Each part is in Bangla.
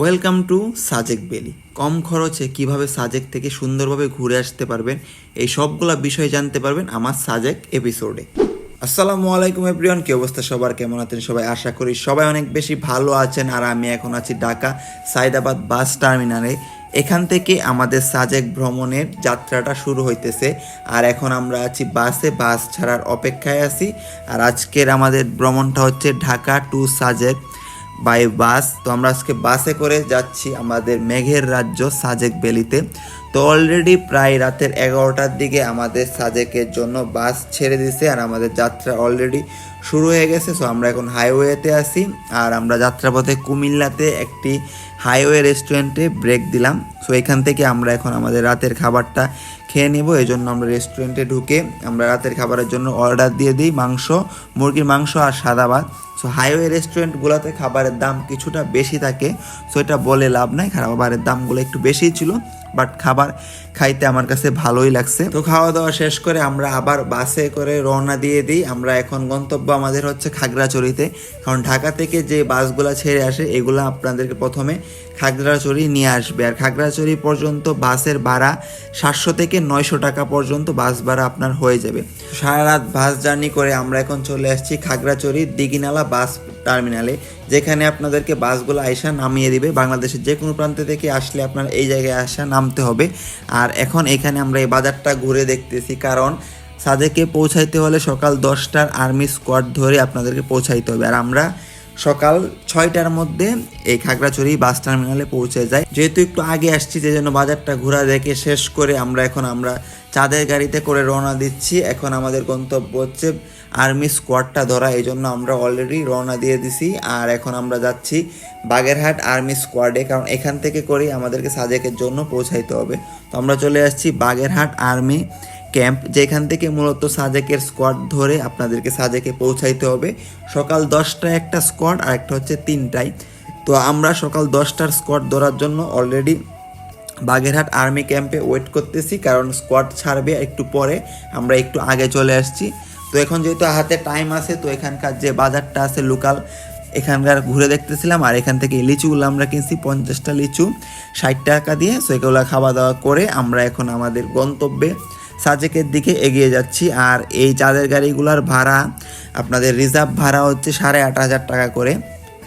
ওয়েলকাম টু সাজেক বেলি কম খরচে কীভাবে সাজেক থেকে সুন্দরভাবে ঘুরে আসতে পারবেন, এই সবগুলা বিষয় জানতে পারবেন আমার সাজেক এপিসোডে আসসালামু আলাইকুম এভরিওয়ান কি অবস্থা সবার? কেমন আছেন সবাই? আশা করি সবাই অনেক বেশি ভালো আছেন, আর আমি এখন আছি ঢাকা সাইদাবাদ বাস টার্মিনালে। এখান থেকে আমাদের সাজেক ভ্রমণের যাত্রাটা শুরু হইতেছে, আর এখন আমরা আছি বাসে। বাস ছাড়ার অপেক্ষায় আছি, আর আজকের আমাদের ভ্রমণটা হচ্ছে Dhaka to Sajek by bus তো আমরা আজকে বাসে করে যাচ্ছি আমাদের মেঘের রাজ্য সাজেক বেলিতে তো অলরেডি প্রায় রাতের এগারোটার দিকে আমাদের সাজেকের জন্য বাস ছেড়ে দিছে আর আমাদের যাত্রা অলরেডি শুরু হয়ে গেছে। সো আমরা এখন হাইওয়েতে আসি আর আমরা যাত্রাপথে কুমিল্লাতে একটি হাইওয়ে রেস্টুরেন্টে ব্রেক দিলাম। সো এখান থেকে আমরা এখন আমাদের রাতের খাবারটা খেয়ে নেব এই জন্য আমরা রেস্টুরেন্টে ঢুকে আমরা রাতের খাবারের জন্য অর্ডার দিয়ে দিই মাংস, মুরগির মাংস আর সাদা ভাত। সো হাইওয়ে রেস্টুরেন্টগুলোতে খাবারের দাম কিছুটা বেশি থাকে সো এটা বলে লাভ নাই খাবারের দামগুলো একটু বেশিই ছিল। বাট খাবার খাইতে আমার কাছে ভালোই লাগছে। তো খাওয়া দাওয়া শেষ করে আমরা আবার বাসে করে রওনা দিয়ে দিই। আমরা এখন গন্তব্য আমাদের হচ্ছে খাগড়াছড়িতে। কারণ ঢাকা থেকে যে বাসগুলো ছেড়ে আসে, এগুলো আপনাদেরকে প্রথমে খাগড়াছড়ি নিয়ে আসবে। আর খাগড়াছড়ি পর্যন্ত বাসের ভাড়া সাতশো থেকে নয়শো টাকা পর্যন্ত বাস ভাড়া আপনার হয়ে যাবে। সারা রাত বাস জার্নি করে আমরা এখন চলে আসছি খাগড়াছড়ি দিঘিনালা বাস টার্মিনালে যেখানে আপনাদেরকে বাসগুলো আইসা নামিয়ে দিবে। বাংলাদেশের যে কোনো প্রান্ত থেকে আসলে আপনার এই জায়গায় আসা নামতে হবে। আর এখন এখানে আমরা এই বাজারটা ঘুরে দেখতেছি, কারণ সাদেকে পৌঁছাইতে হলে সকাল দশটার আর্মি স্কোয়াড ধরে আপনাদেরকে পৌঁছাইতে হবে। আর আমরা সকাল ছয়টার মধ্যে এই খাগড়াছড়ি বাস টার্মিনালে পৌঁছে যাই। যেহেতু একটু আগে আসছি যে জন্য বাজারটা ঘোরা দেখে শেষ করে আমরা এখন আমরা চাঁদের গাড়িতে করে রওনা দিচ্ছি। এখন আমাদের গন্তব্য হচ্ছে আর্মি স্কোয়াডটা ধরা, এই জন্য আমরা অলরেডি রওনা দিয়ে দিছি। আর এখন আমরা যাচ্ছি বাগেরহাট আর্মি স্কোয়াডে, কারণ এখান থেকে করেই আমাদেরকে সাজেকের জন্য পৌঁছাইতে হবে। তো আমরা চলে আসছি বাগেরহাট আর্মি ক্যাম্প, যেখান থেকে মূলত সাজেকের স্কোয়াড ধরে আপনাদেরকে সাজেকে পৌঁছাইতে হবে। সকাল দশটায় একটা স্কোয়াড, আর একটা হচ্ছে তিনটায়। তো আমরা সকাল দশটার স্কোয়াড ধরার জন্য অলরেডি বাগেরহাট আর্মি ক্যাম্পে ওয়েট করতেছি, কারণ স্কোয়াড ছাড়বে একটু পরে। আমরা একটু আগে চলে আসছি। তো এখন যেহেতু হাতে টাইম আছে, তো এখানকার যে বাজারটা আছে লোকাল এখানকার ঘুরে দেখতেছিলাম, আর এখান থেকে লিচুগুলো আমরা কিনছি, পঞ্চাশটা লিচু, ষাট টাকা দিয়ে। সো এগুলো খাওয়া দাওয়া করে আমরা এখন আমাদের গন্তব্যে সাজেকের দিকে এগিয়ে যাচ্ছি। আর এই চাঁদের গাড়িগুলোর ভাড়া, আপনাদের রিজার্ভ ভাড়া হচ্ছে সাড়ে আট হাজার টাকা করে।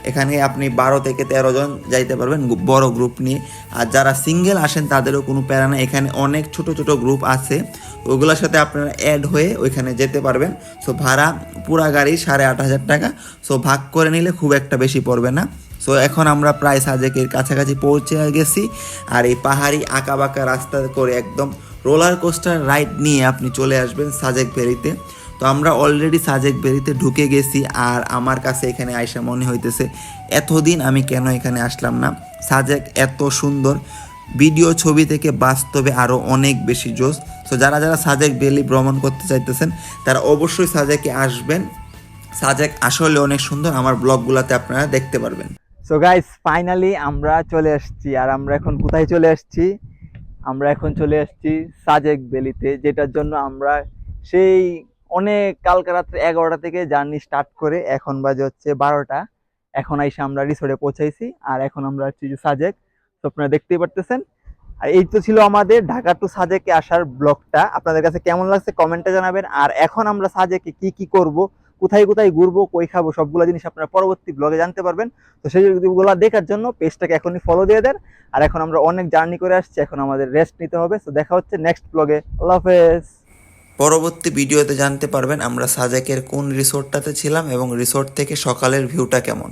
এখানে আপনি বারো থেকে তেরো জন যাইতে পারবেন বড় গ্রুপ নিয়ে। আর যারা সিঙ্গেল আসেন, তাদেরও কোনো প্যারা না এখানে অনেক ছোট ছোট গ্রুপ আছে। ওগুলোর সাথে আপনারা অ্যাড হয়ে ওইখানে যেতে পারবেন। সো ভাড়া পুরা গাড়ি সাড়ে আট হাজার টাকা। সো ভাগ করে নিলে খুব একটা বেশি পড়বে না। সো এখন আমরা প্রায় সাজেকের কাছাকাছি পৌঁছে গেছি। আর এই পাহাড়ি আঁকা বাঁকা রাস্তা করে একদম রোলার কোস্টার রাইড নিয়ে আপনি চলে আসবেন সাজেক ভ্যালিতে তো আমরা অলরেডি সাজেক ভ্যালিতে ঢুকে গেছি আর আমার কাছে এখানে আয়সা মনে হইতেছে, এতদিন আমি কেন এখানে আসলাম না? সাজেক এত সুন্দর। ভিডিও ছবি থেকে বাস্তবে আরও অনেক বেশি জোস তো যারা যারা সাজেক বেলি ভ্রমণ করতে চাইতেছেন, তারা অবশ্যই সাজেকে আসবেন। সাজেক আসলে অনেক সুন্দর, আমার ব্লগগুলোতে আপনারা দেখতে পারবেন। সো গাইস ফাইনালি আমরা চলে আসছি আর আমরা এখন কোথায় চলে এসেছি আমরা এখন চলে আসছি সাজেক বেলিতে, যেটার জন্য আমরা সেই অনেক কালকে রাত্রে এগারোটা থেকে জার্নি স্টার্ট করে এখন বাজে হচ্ছে বারোটা। এখন এসে আমরা রিসোর্টে পৌঁছাইছি আর এখন আমরা হচ্ছি যে সাজেক। তো আপনারা দেখতেই পারতেছেন। আর এই তো ছিল আমাদের ঢাকা টু সাজেকে আসার ব্লগটা। আপনাদের কাছে কেমন লাগছে কমেন্টে জানাবেন। আর এখন আমরা সাজেকে কি কি করব, কোথায় কোথায় ঘুরবো, কই খাব, সবগুলো জিনিস আপনারা পরবর্তী ব্লগে জানতে পারবেন। তো সেই গুলো দেখার জন্য পেজটাকে এখনই ফলো দিয়ে দেন। আর এখন আমরা অনেক জার্নি করে আসছি। এখন আমাদের রেস্ট নিতে হবে। তো দেখা হচ্ছে নেক্সট ব্লগে। আল্লাহ হাফেজ। পরবর্তী ভিডিওতে জানতে পারবেন আমরা সাজেকের কোন রিসোর্টটাতে ছিলাম এবং রিসোর্ট থেকে সকালের ভিউটা কেমন।